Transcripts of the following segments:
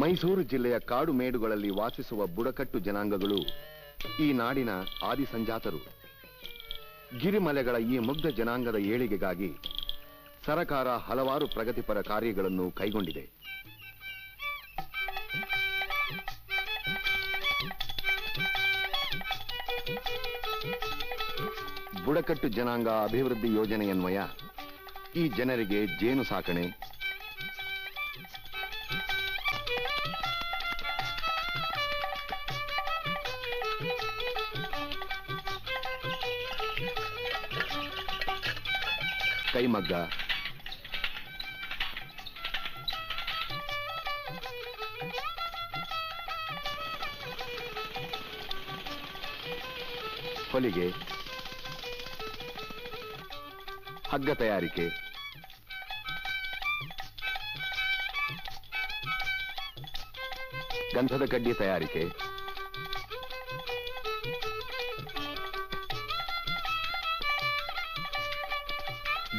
ಮೈಸೂರು ಜಿಲ್ಲೆಯ ಕಾಡು ಮೇಡುಗಳಲ್ಲಿ ವಾಸಿಸುವ ಬುಡಕಟ್ಟು ಜನಾಂಗಗಳು ಈ ನಾಡಿನ ಆದಿಸಂಜಾತರು. ಗಿರಿಮಲೆಗಳ ಈ ಮುಗ್ಧ ಜನಾಂಗದ ಏಳಿಗೆಗಾಗಿ ಸರಕಾರ ಹಲವಾರು ಪ್ರಗತಿಪರ ಕಾರ್ಯಗಳನ್ನು ಕೈಗೊಂಡಿದೆ. ಬುಡಕಟ್ಟು ಜನಾಂಗ ಅಭಿವೃದ್ಧಿ ಯೋಜನೆಯನ್ವಯ ಈ ಜನರಿಗೆ ಜೇನು ಸಾಕಣೆ ಕೈಮಗ್ಗ ಹೊಲಿಗೆ ಹಗ್ಗ ತಯಾರಿಕೆ ಗಂಧದ ಕಡ್ಡಿ ತಯಾರಿಕೆ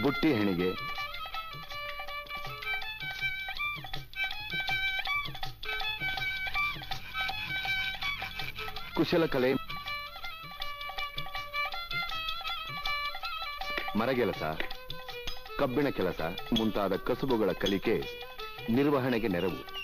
ಬುಟ್ಟಿ ಹೆಣಿಗೆ. ಕುಶಲಕಲೆ ಮರಗೆಲಸ ಕಬ್ಬಿಣ ಕೆಲಸ ಮುಂತಾದ ಕಸುಬುಗಳ ಕಲಿಕೆ ನಿರ್ವಹಣೆಗೆ ನೆರವು.